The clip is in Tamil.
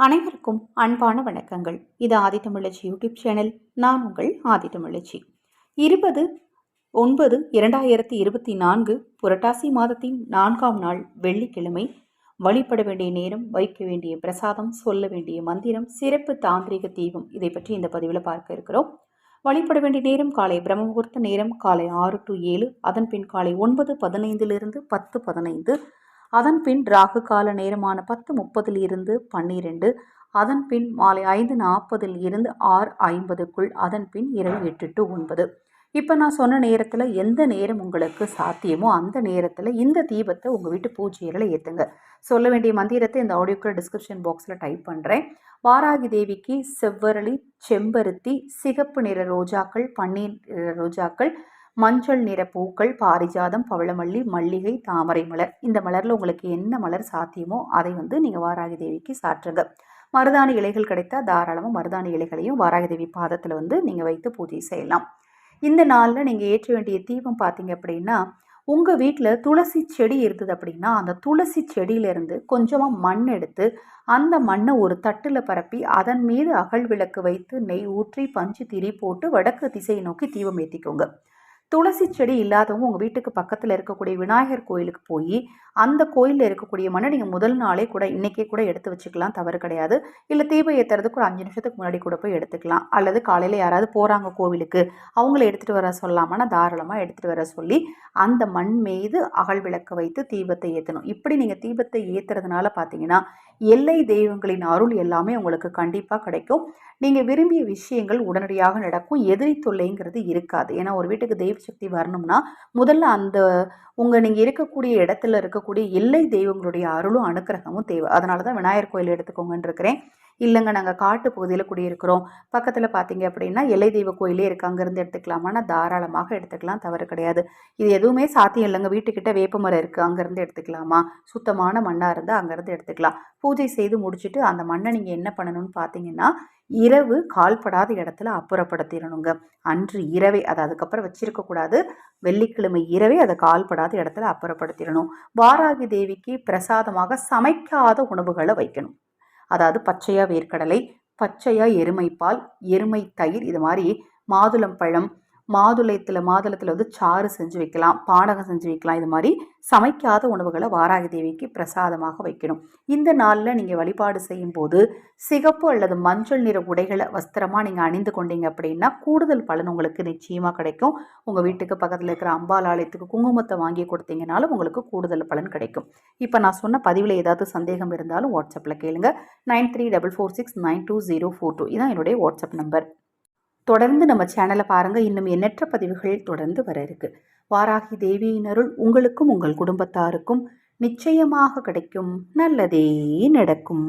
அனைவருக்கும் அன்பான வணக்கங்கள். இது ஆதித்தமிழச்சி யூடியூப் சேனல். நான் உங்கள் ஆதித்தமிழச்சி. இருபது ஒன்பது இரண்டாயிரத்தி இருபத்தி நான்கு புரட்டாசி மாதத்தின் நான்காம் நாள் வெள்ளிக்கிழமை வழிபட வேண்டிய நேரம் வைக்க வேண்டிய பிரசாதம் சொல்ல வேண்டிய மந்திரம் சிறப்பு தாந்திரிக தீபம் இதை பற்றி இந்த பதிவில் பார்க்க இருக்கிறோம். வழிபட வேண்டிய நேரம் காலை பிரம்ம முகூர்த்த நேரம் காலை ஆறு டு ஏழு அதன் பின் காலை ஒன்பது பதினைந்திலிருந்து பத்து பதினைந்து அதன் பின் ராகு கால நேரமான பத்து முப்பதில் இருந்து பன்னிரெண்டு அதன் பின் மாலை ஐந்து நாற்பதில் இருந்து ஆறு ஐம்பதுக்குள் அதன் பின் இரவு எட்டு டு ஒன்பது. இப்போ நான் சொன்ன நேரத்தில் எந்த நேரம் உங்களுக்கு சாத்தியமோ அந்த நேரத்தில் இந்த தீபத்தை உங்கள் வீட்டு பூஜையில் ஏற்றுங்க சொல்ல வேண்டிய மந்திரத்தை இந்த ஆடியோக்குள்ள டிஸ்கிரிப்ஷன் பாக்ஸில் டைப் பண்ணுறேன் வாராகி தேவிக்கு செவ்வரளி செம்பருத்தி சிகப்பு நிற ரோஜாக்கள் பன்னீர் ரோஜாக்கள் மஞ்சள் நிற பூக்கள் பாரிஜாதம் பவளமல்லி மல்லிகை தாமரை மலர். இந்த மலரில் உங்களுக்கு என்ன மலர் சாத்தியமோ அதை வந்து நீங்கள் வாராகி தேவிக்கு சாற்றுங்க. மருதாணி இலைகள் கிடைத்தால் தாராளமாக மருதாணி இலைகளையும் வாராகி தேவி பாதத்தில் வந்து நீங்கள் வைத்து பூஜை செய்யலாம். இந்த நாளில் நீங்கள் ஏற்ற வேண்டிய தீபம் பார்த்தீங்க அப்படின்னா உங்கள் வீட்டில் துளசி செடி இருந்தது அப்படின்னா அந்த துளசி செடியிலேருந்து கொஞ்சமாக மண் எடுத்து அந்த மண்ணை ஒரு தட்டில் பரப்பி அதன் மீது அகல் விளக்கு வைத்து நெய் ஊற்றி பஞ்சு திரி போட்டு வடக்கு திசையை நோக்கி தீபம் ஏற்றிக்கோங்க துளசி செடி இல்லாதவங்க உங்கள் வீட்டுக்கு பக்கத்தில் இருக்கக்கூடிய விநாயகர் கோயிலுக்கு போய் அந்த கோயிலில் இருக்கக்கூடிய மண்ணை நீங்கள் முதல் நாளே கூட இன்றைக்கே கூட எடுத்து வச்சுக்கலாம் தவறு கிடையாது. இல்லை தீபம் ஏற்றுறதுக்கு ஒரு அஞ்சு நிமிஷத்துக்கு முன்னாடி கூட போய் எடுத்துக்கலாம். அல்லது காலையில் யாராவது போகிறாங்க கோவிலுக்கு அவங்கள எடுத்துகிட்டு வர சொல்லாமல் தாராளமாக எடுத்துகிட்டு வர சொல்லி அந்த மண் மீது அகல் விளக்க வைத்து தீபத்தை ஏற்றணும் இப்படி நீங்கள் தீபத்தை ஏற்றுறதுனால பார்த்தீங்கன்னா எல்லை தெய்வங்களின் அருள் எல்லாமே உங்களுக்கு கண்டிப்பாக கிடைக்கும். நீங்கள் விரும்பிய விஷயங்கள் உடனடியாக நடக்கும். எதிரி தொல்லைங்கிறது இருக்காது. ஏன்னா ஒரு வீட்டுக்கு தெய்வ சக்தி வரணும்னா முதல்ல அந்த உங்கள் நீங்கள் இருக்கக்கூடிய இடத்துல இருக்கக்கூடிய எல்லை தெய்வங்களுடைய அருளும் அனுக்கிரகமும் தேவை. அதனால தான் விநாயகர் கோயில் எடுத்துக்கோங்கன்னு இருக்கிறேன். இல்லைங்க நாங்கள் காட்டு பகுதியில் குடியிருக்கிறோம். பக்கத்தில் பார்த்தீங்க அப்படின்னா எல்லை தெய்வ கோயிலே இருக்குது அங்கேருந்து எடுத்துக்கலாமான்னா தாராளமாக எடுத்துக்கலாம் தவறு கிடையாது. இது எதுவுமே சாத்தியம் இல்லைங்க. வீட்டுக்கிட்ட வேப்பமரம் இருக்குது அங்கேருந்து எடுத்துக்கலாமா? சுத்தமான மண்ணாக இருந்தால் அங்கேருந்து எடுத்துக்கலாம். பூஜை செய்து முடிச்சுட்டு அந்த மண்ணை நீங்கள் என்ன பண்ணணும்னு பார்த்தீங்கன்னா இரவு கால்படாத இடத்துல அப்புறப்படுத்திடணுங்க. அன்று இரவே அதை அதுக்கப்புறம் வச்சிருக்கக்கூடாது வெள்ளிக்கிழமை இரவே அதை கால்படாத இடத்துல அப்புறப்படுத்திடணும். வாராகி தேவிக்கு பிரசாதமாக சமைக்காத உணவுகளை வைக்கணும். அதாவது பச்சையாக வேர்க்கடலை பச்சையாக எருமைப்பால் எருமை தயிர் இது மாதிரி மாதுளம்பழம் மாதுளத்தில் மாதுளத்தில் வந்து சாறு செஞ்சு வைக்கலாம் பானகம் செஞ்சு வைக்கலாம். இது மாதிரி சமைக்காத உணவுகளை வாராகி தேவிக்கு பிரசாதமாக வைக்கணும். இந்த நாளில் நீங்கள் வழிபாடு செய்யும் போது சிகப்பு அல்லது மஞ்சள் நிற உடைகளை வஸ்திரமாக நீங்கள் அணிந்து கொண்டீங்க அப்படின்னா கூடுதல் பலன் உங்களுக்கு நிச்சயமாக கிடைக்கும். உங்கள் வீட்டுக்கு பக்கத்தில் இருக்கிற அம்பாள் ஆலயத்துக்கு குங்குமத்தை வாங்கி கொடுத்தீங்கனாலும் உங்களுக்கு கூடுதல் பலன் கிடைக்கும். இப்போ நான் சொன்ன பதிவில் ஏதாவது சந்தேகம் இருந்தாலும் வாட்ஸ்அப்பில் கேளுங்க. Nine three double four six nine two zero four two. இதான் என்னுடைய வாட்ஸ்அப் நம்பர். தொடர்ந்து நம்ம சேனலை பாருங்கள் இன்னும் எண்ணற்ற பதிவுகள் தொடர்ந்து வர இருக்கு. வாராகி தேவியின் அருள் உங்களுக்கும் உங்கள் குடும்பத்தாருக்கும் நிச்சயமாக கிடைக்கும். நல்லதே நடக்கும்.